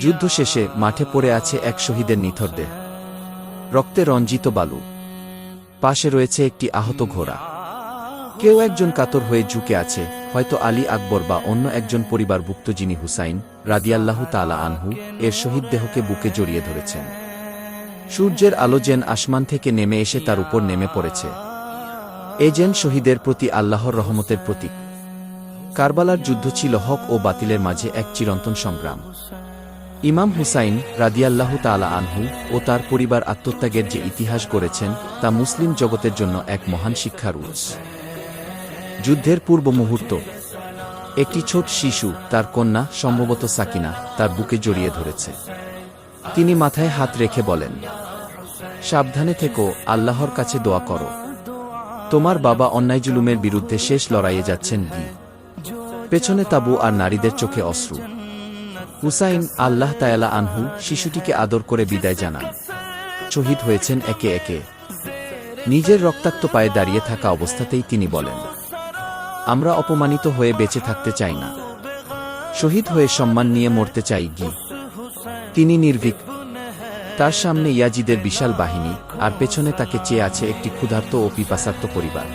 যুদ্ধ শেষে মাঠে পড়ে আছে এক শহীদের নিথর দেহ। রক্তে রঞ্জিত বালু। পাশে রয়েছে একটি আহত ঘোড়া। কেউ একজন কাতর হয়ে ঝুঁকে আছে, হয়তো আলী আকবর বা অন্য একজন পরিবারভুক্ত যিনি হুসাইন রাদিয়াল্লাহু তালা আনহু এর শহীদ দেহকে বুকে জড়িয়ে ধরেছেন। সূর্যের আলো যেন আসমান থেকে নেমে এসে তার উপর নেমে পড়েছে। এ যেন শহীদের প্রতি আল্লাহর রহমতের প্রতীক। কারবালার যুদ্ধ ছিল হক ও বাতিলের মাঝে এক চিরন্তন সংগ্রাম। ইমাম হুসাইন রাদিয়াল্লাহু তালা আনহু ও তার পরিবার আত্মত্যাগের যে ইতিহাস গড়েছেন, তা মুসলিম জগতের জন্য এক মহান শিক্ষার উৎস। যুদ্ধের পূর্ব মুহূর্ত। একটি ছোট শিশু, তার কন্যা, সম্ভবত সাকিনা, তার বুকে জড়িয়ে ধরেছে। তিনি মাথায় হাত রেখে বলেন, সাবধানে থেকো, আল্লাহর কাছে দোয়া করো। তোমার বাবা অন্যায় জুলুমের বিরুদ্ধে শেষ লড়াইয়ে যাচ্ছেন কি পেছনে তাবু আর নারীদের চোখে অশ্রু। হুসাইন আল্লাহ তায়ালা আনহু শিশুটিকে আদর করে বিদায় জানান। শহীদ হয়েছেন একে একে। নিজের রক্তাক্ত পায়ে দাঁড়িয়ে থাকা অবস্থাতেই তিনি বলেন, আমরা অপমানিত হয়ে বেঁচে থাকতে চাই না। শহীদ হয়ে সম্মান নিয়ে মরতে চাই গি। তিনি নির্ভীক। তার সামনে ইয়াজিদের বিশাল বাহিনী, আর পেছনে তাকে চেয়ে আছে একটি ক্ষুধার্ত ও পিপাসার্থ পরিবার।